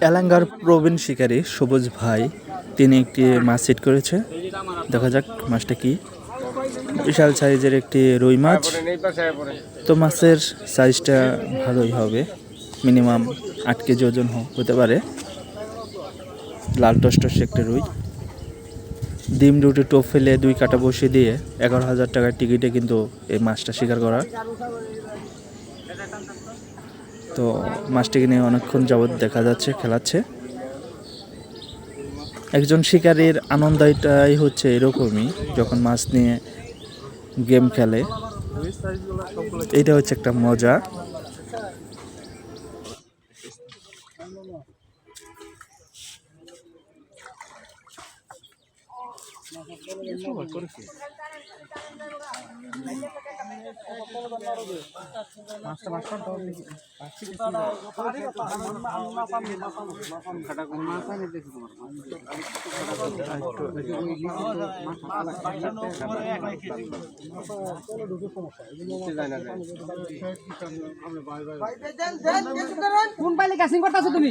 এলাঙ্গার প্রবীণ শিকারী সবুজ ভাই, তিনি একটি মাছ সিট করেছে। দেখা যাক মাছটা কি। বিশাল সাইজের একটি রুই মাছ। তো মাছের সাইজটা ভালোই হবে। মিনিমাম আট কেজি ওজন হতে পারে। লাল টসটস একটা রুই। ডিম, রুটি, টোপ ফেলে দুই কাটা বসিয়ে দিয়ে এগারো হাজার টাকার টিকিটে কিন্তু এই মাছটা শিকার করা। তো মাছটিকে নিয়ে অনেকক্ষণ যাবৎ দেখা যাচ্ছে, খেলাচ্ছে। একজন শিকারীর আনন্দটাই হচ্ছে এরকমই, যখন মাছ নিয়ে গেম খেলে। এটা হচ্ছে একটা মজা। কোন পাইলে ক্যাসিং করতেছো তুমি?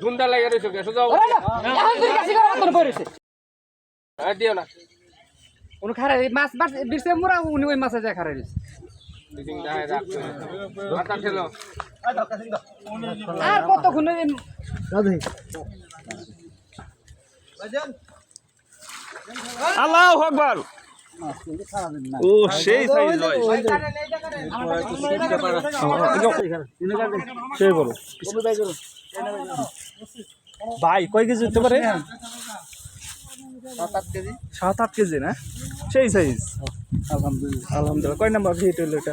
দুন্ডা লাগে রয়েছে গেছো মাছ মাছ বিরসে মুরা উনি ওই মাছে যায় খারে দিদিং দায় রাখছো মাথা আর কতক্ষণ আল্লাহ ও সেই সাইজ সেই বলো ভাই কয় কেজি হতে পারে? সাত আট কেজি। না? সেই সাইজ। আলহামদুলিল্লাহ। আলহামদুলিল্লাহ। কয় নাম্বার হিট হলো এটা?